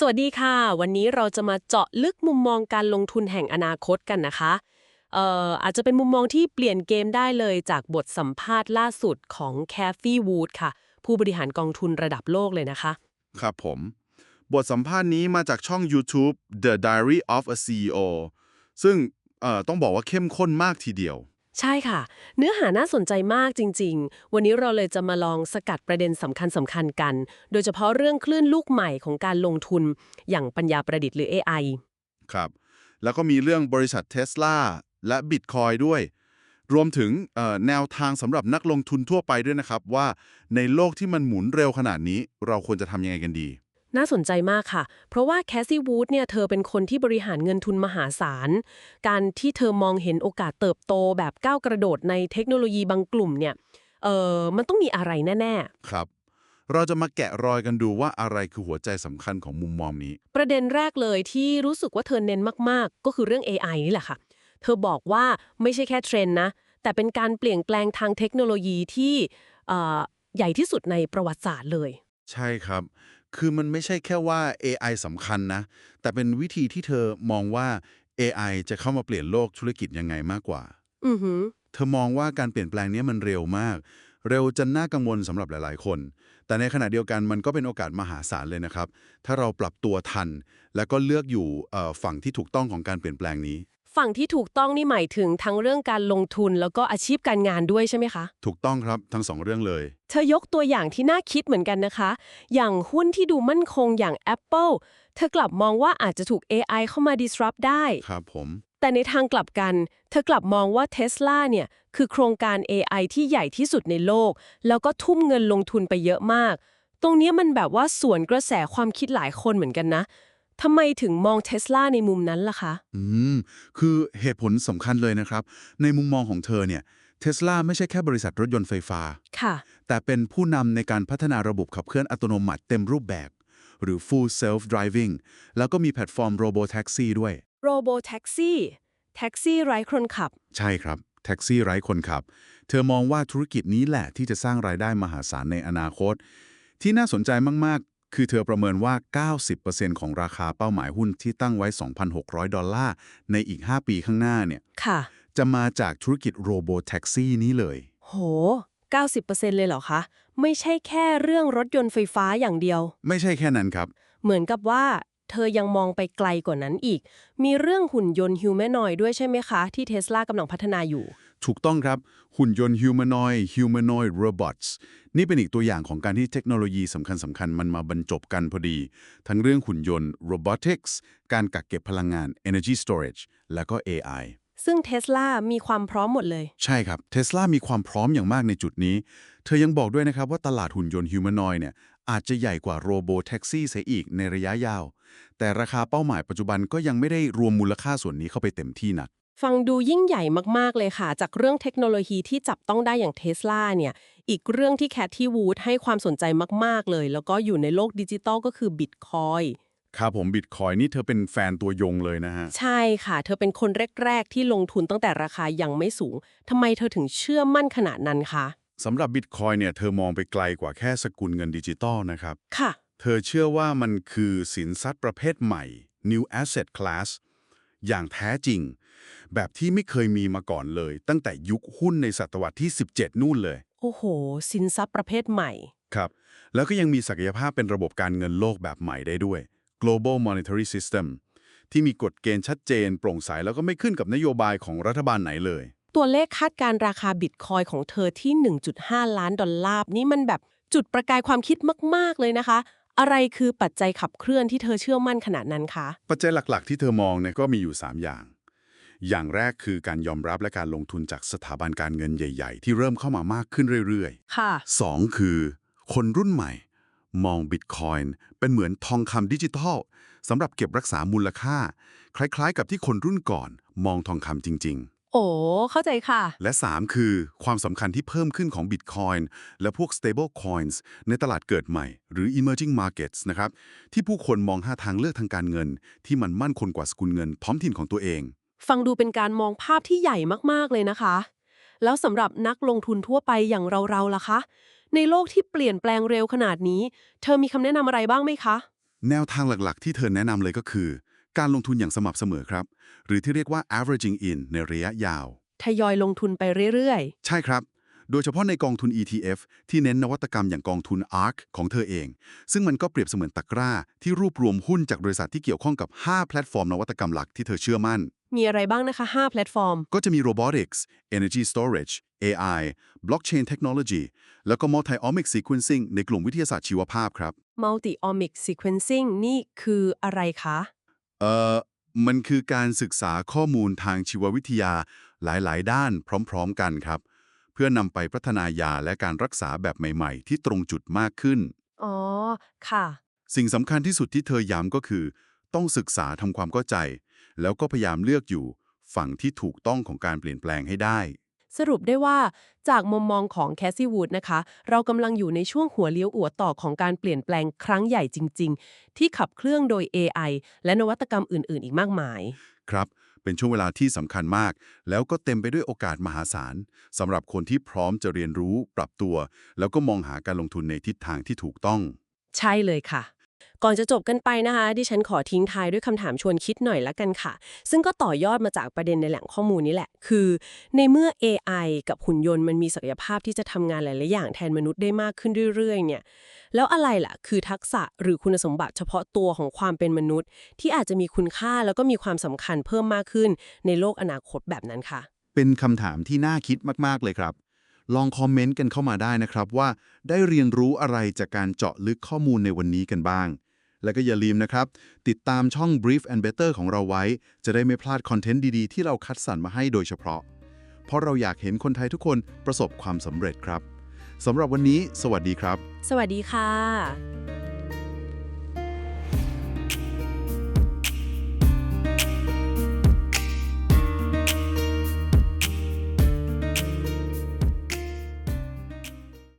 สวัสดีค่ะ วันนี้เราจะมาเจาะลึกมุมมองการลงทุนแห่งอนาคตกันนะคะเอ่ออาจจะเป็นมุมมองที่เปลี่ยนเกมได้เลยจากบทสัมภาษณ์ล่าสุดของแคฟฟี่วูดค่ะ ผู้บริหารกองทุนระดับโลกเลยนะคะ ครับผม บทสัมภาษณ์นี้มาจากช่อง YouTube The Diary of a CEO ซึ่งเอ่อต้องบอกว่าเข้มข้นมากทีเดียว ใช่ค่ะ เนื้อหาน่าสนใจมากจริง ๆ วันนี้เราเลยจะมาลองสกัดประเด็นสำคัญสำคัญๆกัน โดยเฉพาะเรื่องคลื่นลูกใหม่ของการลงทุน อย่างปัญญาประดิษฐ์หรือ AI ครับ แล้วก็มีเรื่องบริษัทเท sla และ Bitcoin ด้วย รวมถึงแนวทางสำหรับนักลงทุนทั่วไปด้วยนะครับ ว่าในโลกที่มันหมุนเร็วขนาดนี้ เราควรจะทำยังไงกันดี น่าสนใจมากค่ะ เพราะว่าแคสซี่วูดเนี่ยเธอเป็นคนที่บริหารเงินทุนมหาศาล การที่เธอมองเห็นโอกาสเติบโตแบบก้าวกระโดดในเทคโนโลยีบางกลุ่มเนี่ยเออมันต้องมีอะไรแน่ครับ เราจะมาแกะรอยกันดูว่าอะไรคือหัวใจสำคัญของมุมมองนี้ๆประเด็นแรกเลยที่รู้สึกว่าเธอเน้นมากๆ ก็คือเรื่อง AI นี่แหละค่ะ เธอบอกว่าไม่ใช่แค่เทรนด์นะ แต่เป็นการเปลี่ยนแปลงทางเทคโนโลยีที่เอ่อใหญ่ที่สุดในประวัติศาสตร์เลย ใช่ครับ คือมันไม่ใช่แค่ว่า AI สำคัญนะ แต่เป็นวิธีที่เธอมองว่า AI จะเข้ามาเปลี่ยนโลกธุรกิจยังไงมากกว่า อือหือ เธอมองว่าการเปลี่ยนแปลงนี้มันเร็วมาก เร็วจนน่ากังวลสำหรับหลายๆ คน แต่ในขณะเดียวกันมันก็เป็นโอกาสมหาศาลเลยนะครับ ถ้าเราปรับตัวทัน แล้วก็เลือกอยู่เอ่อฝั่งที่ถูกต้องของการเปลี่ยนแปลงนี้ ฝั่งที่ถูกต้องนี่หมายถึงทั้งเรื่องการลงทุนแล้วก็อาชีพการงานด้วยใช่ไหมคะ ถูกต้องครับทั้งสองเรื่องเลย เธอยกตัวอย่างที่น่าคิดเหมือนกันนะคะ อย่างหุ้นที่ดูมั่นคงอย่าง Apple เธอกลับมองว่าอาจจะถูก AI เข้ามา disrupt ได้ ครับผม แต่ในทางกลับกัน เธอกลับมองว่า Tesla เนี่ยคือโครงการ AI ที่ใหญ่ที่สุดในโลก แล้วก็ทุ่มเงินลงทุนไปเยอะมาก ตรงเนี้ยมันแบบว่าสวนกระแสความคิดหลายคนเหมือนกันนะ ทำไมถึงมอง Tesla ในมุมนั้นล่ะคะ อืม คือเหตุผลสำคัญเลยนะครับ ในมุมมองของเธอเนี่ยเทสลาไม่ใช่แค่บริษัทรถยนต์ไฟฟ้า ค่ะ แต่เป็นผู้นำในการพัฒนาระบบขับเคลื่อนอัตโนมัติเต็มรูปแบบ หรือ full self driving แล้วก็มีแพลตฟอร์ม robo taxi ด้วย Robo Taxi แท็กซี่ไร้คนขับ ใช่ครับ แท็กซี่ไร้คนขับ เธอมองว่าธุรกิจนี้แหละที่จะสร้างรายได้มหาศาลในอนาคต ที่น่าสนใจมากๆ คือเธอประเมินว่า 90%ของราคาเป้าหมายหุ้นที่ตั้งไว้ 2,600 ดอลลาร์ ในอีก 5 ปีข้างหน้าเนี่ยค่ะจะมาจากธุรกิจโรโบแท็กซี่นี้เลย โห 90%เลยเหรอคะ ไม่ใช่แค่เรื่องรถยนต์ไฟฟ้าอย่างเดียว ไม่ใช่แค่นั้นครับ เหมือนกับว่าเธอยังมองไปไกลกว่านั้นอีก มีเรื่องหุ่นยนต์ฮิวแมนอยด้วยใช่ไหมคะ ที่เทสลากำลังพัฒนาอยู่ ถูกต้องครับ หุ่นยนต์ humanoid humanoid robots นี่เป็นอีกตัวอย่างของการที่เทคโนโลยีสำคัญสำคัญๆมันมาบรรจบกันพอดี ทั้งเรื่องหุ่นยนต์ robotics การกักเก็บพลังงาน energy storage แล้วก็ AI ซึ่งเทสลามีความพร้อมหมดเลย ใช่ครับเท sla มีความพร้อมอย่างมากในจุดนี้ เธอยังบอกด้วยนะครับว่าตลาดหุ่นยนต์ humanoid เนี่ยอาจจะใหญ่กว่าโรโบแท็กซี่เสียอีกในระยะยาว แต่ราคาเป้าหมายปัจจุบันก็ยังไม่ได้รวมมูลค่าส่วนนี้เข้าไปเต็มที่นัก ฟังดูยิ่งใหญ่มาก ๆ เลยค่ะ จากเรื่องเทคโนโลยีที่จับต้องได้อย่างเทสลาเนี่ย อีกเรื่องที่แคทที่วูดให้ความสนใจมาก ๆ เลย แล้วก็อยู่ในโลกดิจิตอลก็คือบิตคอยครับผมบิตคอยนี่เธอเป็นแฟนตัวยงเลยนะฮะ ใช่ค่ะ เธอเป็นคนแรก ๆ ที่ลงทุนตั้งแต่ราคายังไม่สูงทำไมเธอถึงเชื่อมั่นขนาดนั้นคะสำหรับบิตคอยเนี่ยเธอมองไปไกลกว่าแค่สกุลเงินดิจิตอลนะครับ ค่ะ เธอเชื่อว่ามันคือสินทรัพย์ประเภทใหม่ new asset class อย่างแท้จริง แบบที่ไม่เคยมีมาก่อนเลย ตั้งแต่ยุคหุ้นในศตวรรษที่ 17 นู่นเลย โอ้โห สินทรัพย์ประเภทใหม่ ครับ แล้วก็ยังมีศักยภาพเป็นระบบการเงินโลกแบบใหม่ได้ด้วย global monetary system ที่มีกฎเกณฑ์ชัดเจน โปร่งใสแล้วก็ไม่ขึ้นกับนโยบายของรัฐบาลไหนเลย ตัวเลขคาดการราคาบิตคอยของเธอที่ 1.5 ล้านดอลลาร์นี่มันแบบจุดประกายความคิดมาก ๆ เลยนะคะ อะไรคือปัจจัยขับเคลื่อนที่เธอเชื่อมั่นขนาดนั้นคะ ปัจจัยหลักๆ ที่เธอมองเนี่ยก็มีอยู่ 3 อย่าง อย่างแรกคือการยอมรับและการลงทุนจากสถาบันการเงินใหญ่ๆ ที่เริ่มเข้ามามากขึ้นเรื่อยค่ะๆ2คือ คนรุ่นใหม่ มองบิตคอยน์เป็นเหมือนทองคำดิจิทัลสำหรับเก็บรักษามูลค่า คล้ายๆ กับที่คนรุ่นก่อน มองทองคำจริง ๆ โอ้เข้าใจค่ะ และ 3 คือความสำคัญที่เพิ่มขึ้นของ Bitcoin และพวก stable coins ในตลาดเกิดใหม่ หรือ emerging markets นะครับ ที่ผู้คนมองหาทางเลือกทางการเงิน ที่มันมั่นคงกว่าสกุลเงินท้องถิ่นของตัวเอง ฟังดูเป็นการมองภาพที่ใหญ่มาก ๆ เลยนะคะ แล้วสำหรับนักลงทุนทั่วไปอย่างเราๆล่ะคะ ในโลกที่เปลี่ยนแปลงเร็วขนาดนี้ เธอมีคำแนะนำอะไรบ้างไหมคะ แนวทางหลักๆ ที่เธอแนะนำเลยก็คือ การลงทุนอย่างสม่ำเสมอครับ หรือที่เรียกว่า averaging in ในระยะยาว ทยอยลงทุนไปเรื่อยใช่ครับ โดยเฉพาะในกองทุน ETF ที่เน้นนวัตกรรมอย่างกองทุน ARK ของเธอเอง ซึ่งมันก็เปรียบเสมือนตะกร้า ที่รวบรวมหุ้นจากบริษัทที่เกี่ยวข้องกับ 5 แพลตฟอร์มนวัตกรรมหลักที่เธอเชื่อมั่น ๆ มีอะไรบ้างนะคะ 5 แพลตฟอร์ม ก็จะมี robotics energy storage AI blockchain technology แล้วก็ multi-omic sequencing ในกลุ่มวิทยาศาสตร์ชีวภาพครับ Multi-omic sequencing นี่คืออะไรคะ เอ่อมันคือการศึกษาข้อมูลทางชีววิทยาหลายๆ ด้านพร้อมๆกันครับ เพื่อนำไปพัฒนายาและการรักษาแบบใหม่ๆ ที่ตรงจุดมากขึ้น อ๋อ ค่ะ สิ่งสำคัญที่สุดที่เธอย้ำก็คือ ต้องศึกษาทำความเข้าใจ แล้วก็พยายามเลือกอยู่ฝั่งที่ถูกต้องของการเปลี่ยนแปลงให้ได้ สรุปได้ว่าจากมุมมองของแคสซี่วูดนะคะ เรากำลังอยู่ในช่วงหัวเลี้ยวอัวต่อของการเปลี่ยนแปลงครั้งใหญ่จริง ๆ ที่ขับเคลื่องโดย AI และนวัตกรรมอื่น ๆ อีกมากมาย ครับเป็นช่วงเวลาที่สำคัญมาก แล้วก็เต็มไปด้วยโอกาสมหาศาลสำหรับคนที่พร้อมจะเรียนรู้ ปรับตัว แล้วก็มองหาการลงทุนในทิศทางที่ถูกต้อง ใช่เลยค่ะ ก่อนจะจบกันไปนะคะดิฉันขอทิ้งท้ายด้วยคำถามชวนคิดหน่อยละกันค่ะ ซึ่งก็ต่อยอดมาจากประเด็นในแหล่งข้อมูลนี้แหละ คือ ในเมื่อ AI กับหุ่นยนต์มันมีศักยภาพที่จะทำงานหลายๆอย่างแทนมนุษย์ได้มากขึ้นเรื่อยๆเนี่ยแล้วอะไรล่ะ คือทักษะหรือคุณสมบัติเฉพาะตัวของความเป็นมนุษย์ ที่อาจจะมีคุณค่าแล้วก็มีความสำคัญเพิ่มมากขึ้นในโลกอนาคตแบบนั้นค่ะ เป็นคำถามที่น่าคิดมากๆเลยครับลองคอมเมนต์กันเข้ามาได้นะครับว่า ได้เรียนรู้อะไรจากการเจาะลึกข้อมูลในวันนี้กันบ้าง และก็อย่าลืมนะครับ ติดตามช่อง Brief and Better ของเราไว้ จะได้ไม่พลาดคอนเทนต์ดี ๆ ที่เราคัดสรรมาให้โดยเฉพาะ เพราะเราอยากเห็นคนไทยทุกคนประสบความสำเร็จครับสำหรับวันนี้ สวัสดีครับ สวัสดีค่ะ